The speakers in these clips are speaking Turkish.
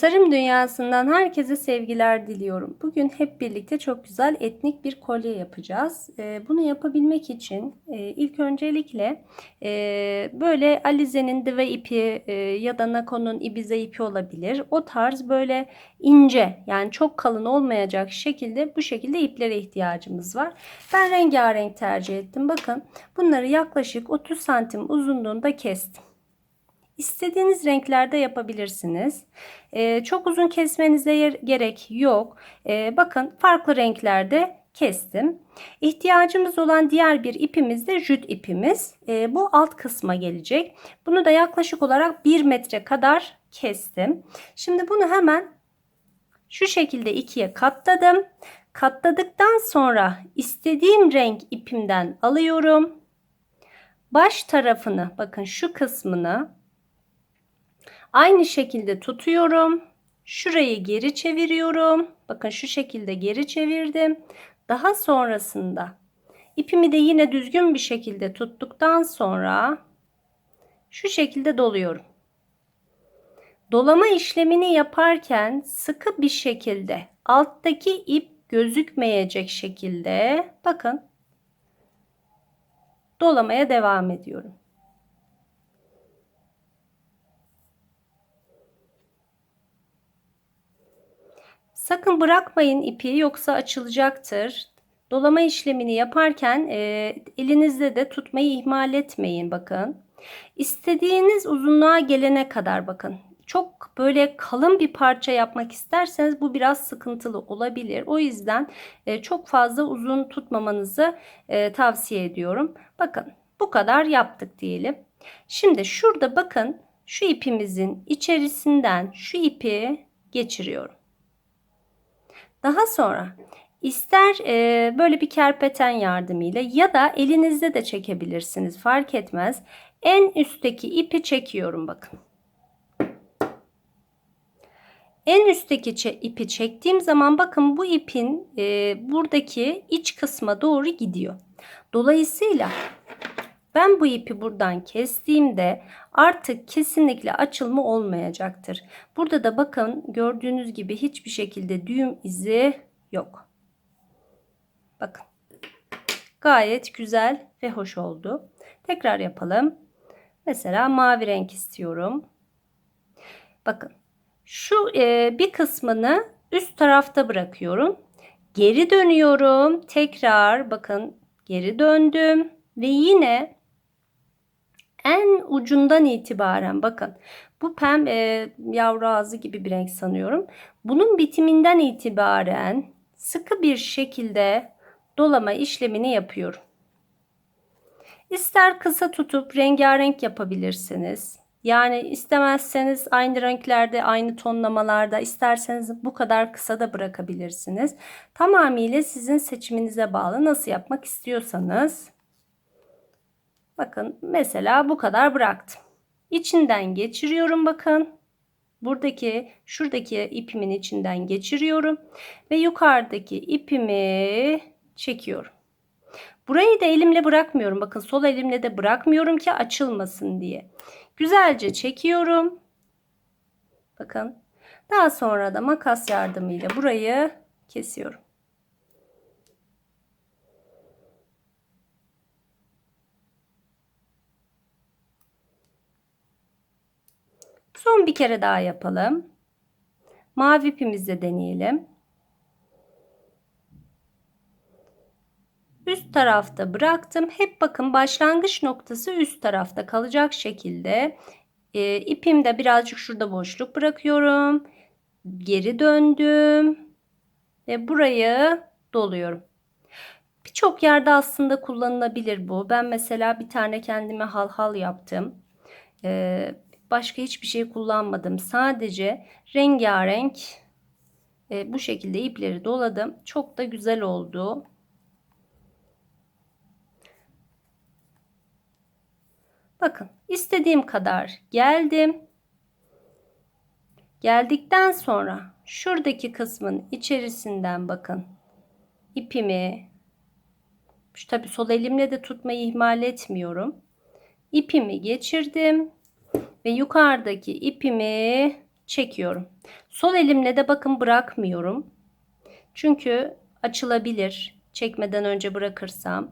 Tasarım dünyasından herkese sevgiler diliyorum. Bugün hep birlikte çok güzel etnik bir kolye yapacağız. Ee, bunu yapabilmek için e, ilk öncelikle e, böyle Alize'nin deve ipi e, ya da Nako'nun ibize ipi olabilir. O tarz böyle ince yani çok kalın olmayacak şekilde bu şekilde iplere ihtiyacımız var. Ben rengarenk tercih ettim. Bakın bunları yaklaşık 30 santim uzunluğunda kestim. İstediğiniz renklerde yapabilirsiniz. Ee, çok uzun kesmenize gerek yok. Ee, bakın farklı renklerde kestim. İhtiyacımız olan diğer bir ipimiz de jüt ipimiz. Ee, bu alt kısma gelecek. Bunu da yaklaşık olarak 1 metre kadar kestim. Şimdi bunu hemen şu şekilde ikiye katladım. Katladıktan sonra istediğim renk ipimden alıyorum. Baş tarafını bakın şu kısmını Aynı şekilde tutuyorum. Şurayı geri çeviriyorum. Bakın şu şekilde geri çevirdim. Daha sonrasında ipimi de yine düzgün bir şekilde tuttuktan sonra şu şekilde doluyorum. Dolama işlemini yaparken sıkı bir şekilde alttaki ip gözükmeyecek şekilde bakın dolamaya devam ediyorum. Sakın bırakmayın ipi yoksa açılacaktır. Dolama işlemini yaparken e, elinizde de tutmayı ihmal etmeyin bakın. İstediğiniz uzunluğa gelene kadar bakın. Çok böyle kalın bir parça yapmak isterseniz bu biraz sıkıntılı olabilir. O yüzden e, çok fazla uzun tutmamanızı e, tavsiye ediyorum. Bakın bu kadar yaptık diyelim. Şimdi şurada bakın şu ipimizin içerisinden şu ipi geçiriyorum. Daha sonra ister e, böyle bir kerpeten yardımıyla ya da elinizde de çekebilirsiniz fark etmez. En üstteki ipi çekiyorum bakın. En üstteki ipi çektiğim zaman bakın bu ipin e, buradaki iç kısma doğru gidiyor. Dolayısıyla ben bu ipi buradan kestiğimde artık kesinlikle açılma olmayacaktır. Burada da bakın gördüğünüz gibi hiçbir şekilde düğüm izi yok. Bakın. Gayet güzel ve hoş oldu. Tekrar yapalım. Mesela mavi renk istiyorum. Bakın. Şu e, bir kısmını üst tarafta bırakıyorum. Geri dönüyorum. Tekrar bakın geri döndüm ve yine en ucundan itibaren bakın bu pembe e, yavru ağzı gibi bir renk sanıyorum. Bunun bitiminden itibaren sıkı bir şekilde dolama işlemini yapıyorum. İster kısa tutup rengarenk yapabilirsiniz. Yani istemezseniz aynı renklerde, aynı tonlamalarda, isterseniz bu kadar kısa da bırakabilirsiniz. Tamamıyla sizin seçiminize bağlı nasıl yapmak istiyorsanız. Bakın mesela bu kadar bıraktım. İçinden geçiriyorum bakın. Buradaki şuradaki ipimin içinden geçiriyorum ve yukarıdaki ipimi çekiyorum. Burayı da elimle bırakmıyorum. Bakın sol elimle de bırakmıyorum ki açılmasın diye. Güzelce çekiyorum. Bakın. Daha sonra da makas yardımıyla burayı kesiyorum. Son bir kere daha yapalım. Mavi ipimizle deneyelim. Üst tarafta bıraktım. Hep bakın başlangıç noktası üst tarafta kalacak şekilde e, ipimde birazcık şurada boşluk bırakıyorum. Geri döndüm ve burayı doluyorum. Birçok yerde aslında kullanılabilir bu. Ben mesela bir tane kendime hal hal yaptım. Ee, Başka hiçbir şey kullanmadım. Sadece rengarenk e, bu şekilde ipleri doladım. Çok da güzel oldu. Bakın istediğim kadar geldim. Geldikten sonra şuradaki kısmın içerisinden bakın ipimi şu tabi sol elimle de tutmayı ihmal etmiyorum. İpimi geçirdim ve yukarıdaki ipimi çekiyorum. Sol elimle de bakın bırakmıyorum. Çünkü açılabilir. Çekmeden önce bırakırsam.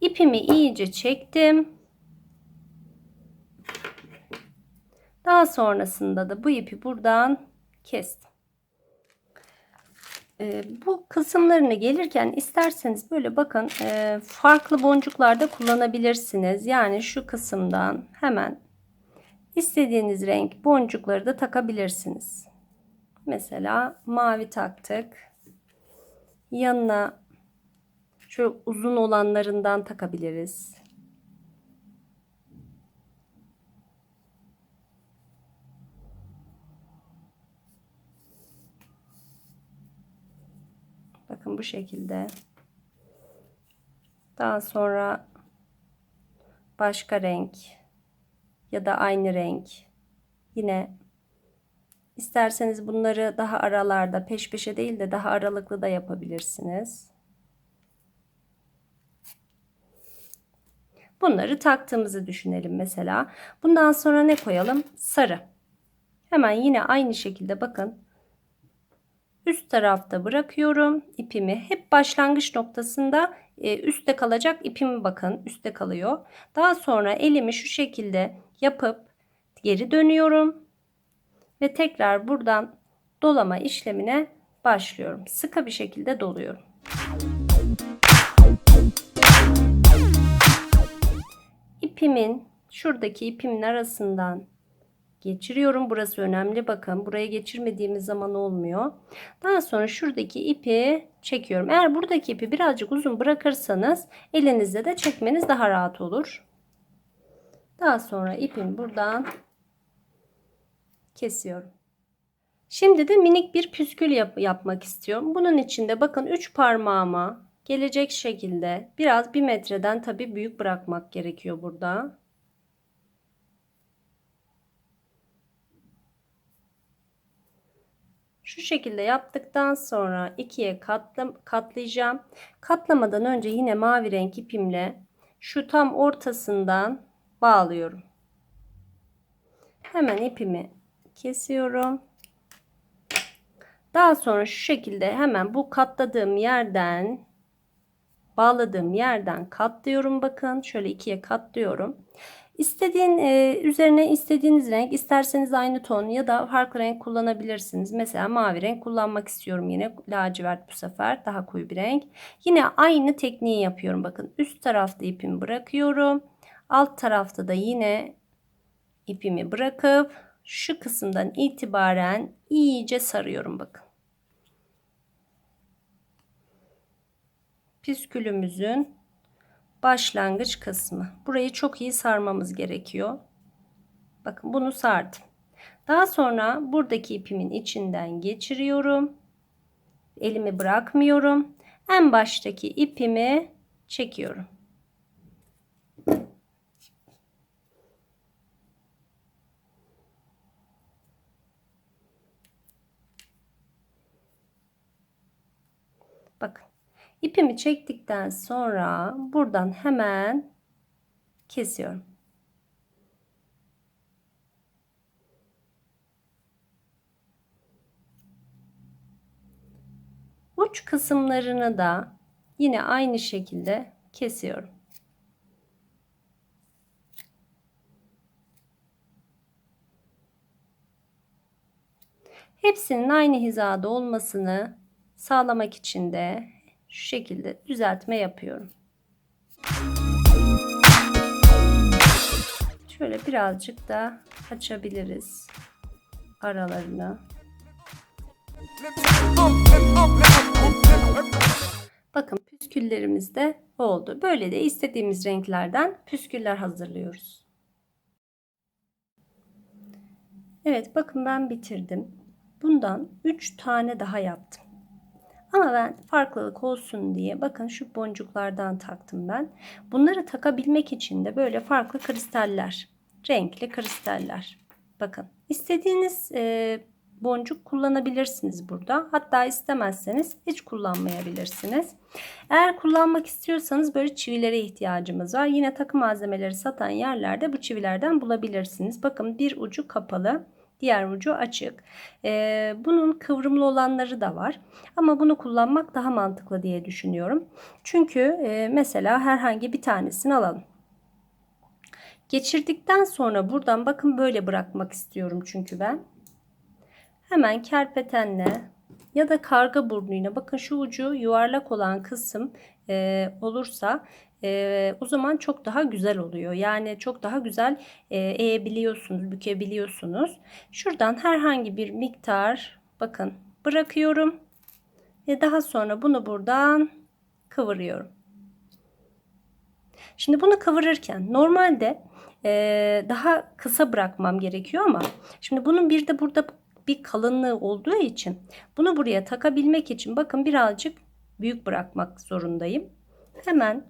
İpimi iyice çektim. Daha sonrasında da bu ipi buradan kestim. Ee, bu kısımlarını gelirken isterseniz böyle bakın e, farklı boncuklarda kullanabilirsiniz. Yani şu kısımdan hemen istediğiniz renk boncukları da takabilirsiniz. Mesela mavi taktık. Yanına şu uzun olanlarından takabiliriz. Bakın bu şekilde. Daha sonra başka renk ya da aynı renk. Yine isterseniz bunları daha aralarda peş peşe değil de daha aralıklı da yapabilirsiniz. Bunları taktığımızı düşünelim mesela. Bundan sonra ne koyalım? Sarı. Hemen yine aynı şekilde bakın üst tarafta bırakıyorum ipimi. Hep başlangıç noktasında e, üstte kalacak ipimi bakın üstte kalıyor. Daha sonra elimi şu şekilde yapıp geri dönüyorum. Ve tekrar buradan dolama işlemine başlıyorum. Sıkı bir şekilde doluyorum. İpimin şuradaki ipimin arasından geçiriyorum. Burası önemli. Bakın buraya geçirmediğimiz zaman olmuyor. Daha sonra şuradaki ipi çekiyorum. Eğer buradaki ipi birazcık uzun bırakırsanız elinizde de çekmeniz daha rahat olur. Daha sonra ipimi buradan kesiyorum. Şimdi de minik bir püskül yap yapmak istiyorum. Bunun için de bakın 3 parmağıma gelecek şekilde biraz 1 metreden tabi büyük bırakmak gerekiyor burada. Şu şekilde yaptıktan sonra ikiye katla, katlayacağım. Katlamadan önce yine mavi renk ipimle şu tam ortasından bağlıyorum. Hemen ipimi kesiyorum. Daha sonra şu şekilde hemen bu katladığım yerden bağladığım yerden katlıyorum bakın şöyle ikiye katlıyorum İstediğin e, üzerine istediğiniz renk isterseniz aynı ton ya da farklı renk kullanabilirsiniz. Mesela mavi renk kullanmak istiyorum yine lacivert bu sefer daha koyu bir renk. Yine aynı tekniği yapıyorum bakın üst tarafta ipimi bırakıyorum. Alt tarafta da yine ipimi bırakıp şu kısımdan itibaren iyice sarıyorum bakın. Püskülümüzün başlangıç kısmı. Burayı çok iyi sarmamız gerekiyor. Bakın bunu sardım. Daha sonra buradaki ipimin içinden geçiriyorum. Elimi bırakmıyorum. En baştaki ipimi çekiyorum. Bakın İpimi çektikten sonra buradan hemen kesiyorum. Uç kısımlarını da yine aynı şekilde kesiyorum. Hepsinin aynı hizada olmasını sağlamak için de şu şekilde düzeltme yapıyorum. Şöyle birazcık da açabiliriz aralarını. Bakın püsküllerimiz de oldu. Böyle de istediğimiz renklerden püsküller hazırlıyoruz. Evet bakın ben bitirdim. Bundan 3 tane daha yaptım. Ama ben farklılık olsun diye bakın şu boncuklardan taktım ben. Bunları takabilmek için de böyle farklı kristaller. Renkli kristaller. Bakın istediğiniz e, boncuk kullanabilirsiniz burada. Hatta istemezseniz hiç kullanmayabilirsiniz. Eğer kullanmak istiyorsanız böyle çivilere ihtiyacımız var. Yine takı malzemeleri satan yerlerde bu çivilerden bulabilirsiniz. Bakın bir ucu kapalı. Diğer ucu açık. Ee, bunun kıvrımlı olanları da var. Ama bunu kullanmak daha mantıklı diye düşünüyorum. Çünkü e, mesela herhangi bir tanesini alalım. Geçirdikten sonra buradan bakın böyle bırakmak istiyorum çünkü ben. Hemen kerpetenle ya da karga burnuyla bakın şu ucu yuvarlak olan kısım e, olursa e, o zaman çok daha güzel oluyor. Yani çok daha güzel e, eğebiliyorsunuz, bükebiliyorsunuz. Şuradan herhangi bir miktar bakın bırakıyorum ve daha sonra bunu buradan kıvırıyorum. Şimdi bunu kıvırırken normalde e, daha kısa bırakmam gerekiyor ama şimdi bunun bir de burada bir kalınlığı olduğu için bunu buraya takabilmek için bakın birazcık büyük bırakmak zorundayım. Hemen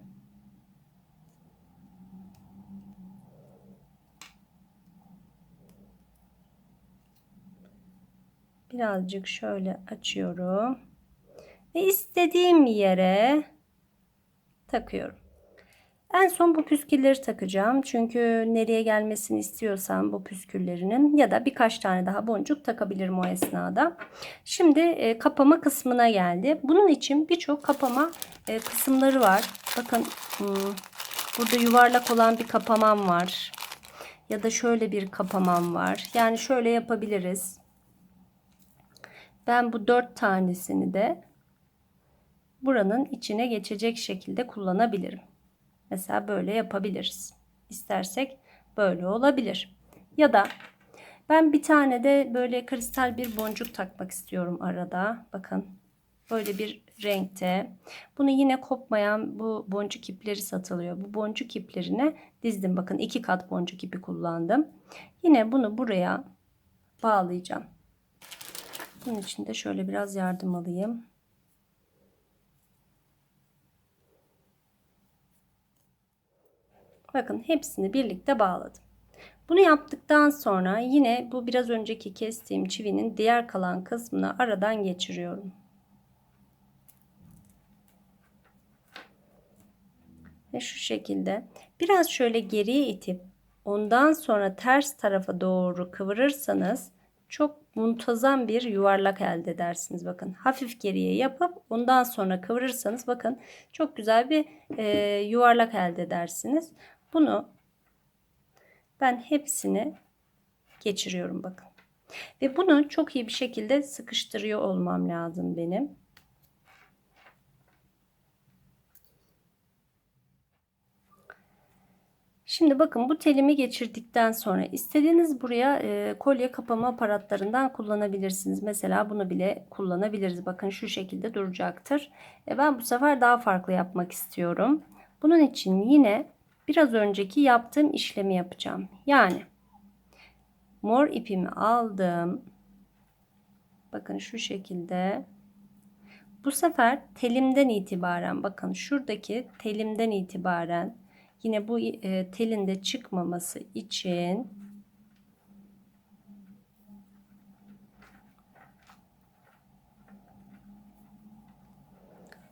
birazcık şöyle açıyorum ve istediğim yere takıyorum. En son bu püskülleri takacağım. Çünkü nereye gelmesini istiyorsam bu püsküllerinin ya da birkaç tane daha boncuk takabilirim o esnada. Şimdi e, kapama kısmına geldi. Bunun için birçok kapama e, kısımları var. Bakın hmm, burada yuvarlak olan bir kapamam var. Ya da şöyle bir kapamam var. Yani şöyle yapabiliriz. Ben bu dört tanesini de buranın içine geçecek şekilde kullanabilirim. Mesela böyle yapabiliriz. İstersek böyle olabilir. Ya da ben bir tane de böyle kristal bir boncuk takmak istiyorum arada. Bakın böyle bir renkte. Bunu yine kopmayan bu boncuk ipleri satılıyor. Bu boncuk iplerine dizdim. Bakın iki kat boncuk ipi kullandım. Yine bunu buraya bağlayacağım. Bunun için de şöyle biraz yardım alayım. Bakın hepsini birlikte bağladım. Bunu yaptıktan sonra yine bu biraz önceki kestiğim çivinin diğer kalan kısmını aradan geçiriyorum. Ve şu şekilde biraz şöyle geriye itip ondan sonra ters tarafa doğru kıvırırsanız çok muntazam bir yuvarlak elde edersiniz. Bakın hafif geriye yapıp ondan sonra kıvırırsanız bakın çok güzel bir e, yuvarlak elde edersiniz. Bunu ben hepsini geçiriyorum bakın. Ve bunu çok iyi bir şekilde sıkıştırıyor olmam lazım benim. Şimdi bakın bu telimi geçirdikten sonra istediğiniz buraya e, kolye kapama aparatlarından kullanabilirsiniz. Mesela bunu bile kullanabiliriz. Bakın şu şekilde duracaktır. E, ben bu sefer daha farklı yapmak istiyorum. Bunun için yine biraz önceki yaptığım işlemi yapacağım. Yani mor ipimi aldım. Bakın şu şekilde. Bu sefer telimden itibaren bakın şuradaki telimden itibaren yine bu e, telin çıkmaması için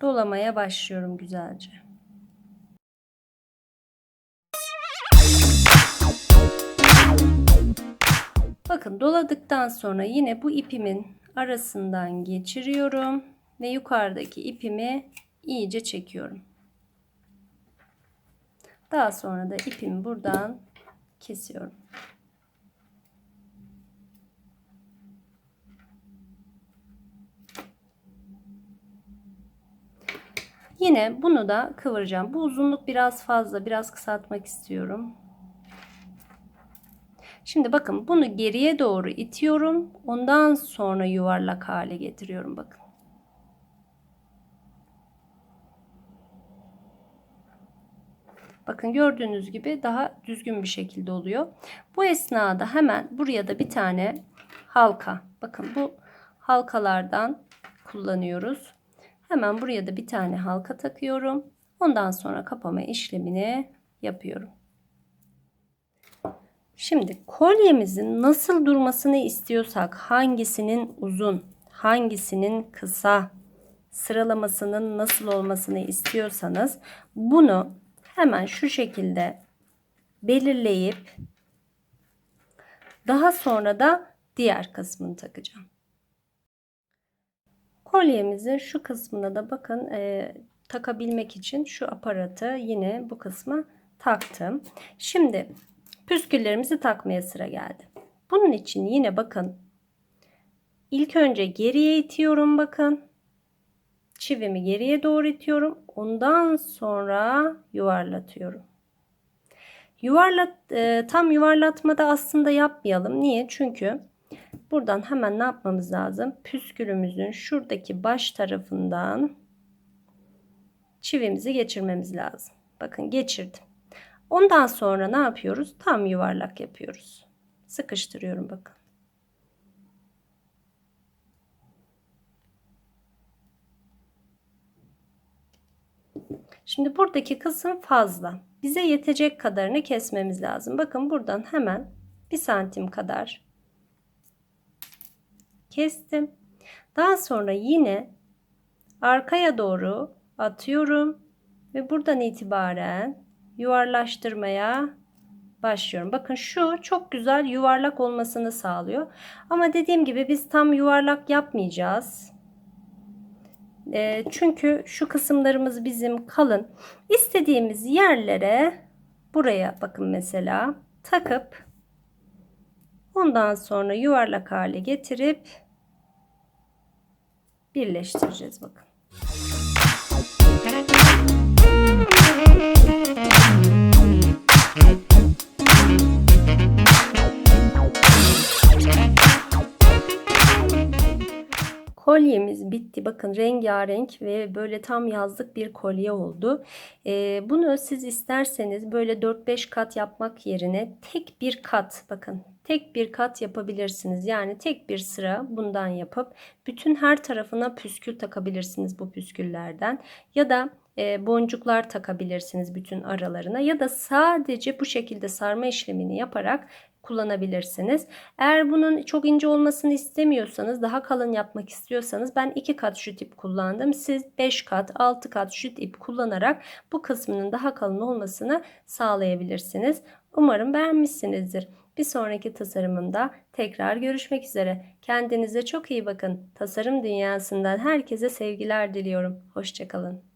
dolamaya başlıyorum güzelce. Bakın doladıktan sonra yine bu ipimin arasından geçiriyorum ve yukarıdaki ipimi iyice çekiyorum. Daha sonra da ipimi buradan kesiyorum. Yine bunu da kıvıracağım. Bu uzunluk biraz fazla. Biraz kısaltmak istiyorum. Şimdi bakın bunu geriye doğru itiyorum. Ondan sonra yuvarlak hale getiriyorum bakın. Bakın gördüğünüz gibi daha düzgün bir şekilde oluyor. Bu esnada hemen buraya da bir tane halka. Bakın bu halkalardan kullanıyoruz. Hemen buraya da bir tane halka takıyorum. Ondan sonra kapama işlemini yapıyorum. Şimdi kolyemizin nasıl durmasını istiyorsak hangisinin uzun, hangisinin kısa sıralamasının nasıl olmasını istiyorsanız bunu hemen şu şekilde belirleyip daha sonra da diğer kısmını takacağım. Kolyemizin şu kısmına da bakın e, takabilmek için şu aparatı yine bu kısma taktım. Şimdi püsküllerimizi takmaya sıra geldi. Bunun için yine bakın ilk önce geriye itiyorum bakın. Çivimi geriye doğru itiyorum. Ondan sonra yuvarlatıyorum. Yuvarlat, e, tam yuvarlatmada aslında yapmayalım. Niye? Çünkü buradan hemen ne yapmamız lazım? Püskülümüzün şuradaki baş tarafından çivimizi geçirmemiz lazım. Bakın geçirdim. Ondan sonra ne yapıyoruz? Tam yuvarlak yapıyoruz. Sıkıştırıyorum bakın. Şimdi buradaki kısım fazla. Bize yetecek kadarını kesmemiz lazım. Bakın buradan hemen bir santim kadar kestim. Daha sonra yine arkaya doğru atıyorum ve buradan itibaren yuvarlaştırmaya başlıyorum. Bakın şu çok güzel yuvarlak olmasını sağlıyor. Ama dediğim gibi biz tam yuvarlak yapmayacağız. E, çünkü şu kısımlarımız bizim kalın. İstediğimiz yerlere buraya bakın mesela takıp ondan sonra yuvarlak hale getirip birleştireceğiz bakın. Bitti. Bakın rengarenk ve böyle tam yazlık bir kolye oldu. Ee, bunu siz isterseniz böyle 4-5 kat yapmak yerine tek bir kat bakın tek bir kat yapabilirsiniz. Yani tek bir sıra bundan yapıp bütün her tarafına püskül takabilirsiniz bu püsküllerden. Ya da e, boncuklar takabilirsiniz bütün aralarına ya da sadece bu şekilde sarma işlemini yaparak kullanabilirsiniz. Eğer bunun çok ince olmasını istemiyorsanız, daha kalın yapmak istiyorsanız ben 2 kat şu tip kullandım. Siz 5 kat, 6 kat şu tip kullanarak bu kısmının daha kalın olmasını sağlayabilirsiniz. Umarım beğenmişsinizdir. Bir sonraki tasarımımda tekrar görüşmek üzere. Kendinize çok iyi bakın. Tasarım dünyasından herkese sevgiler diliyorum. Hoşçakalın.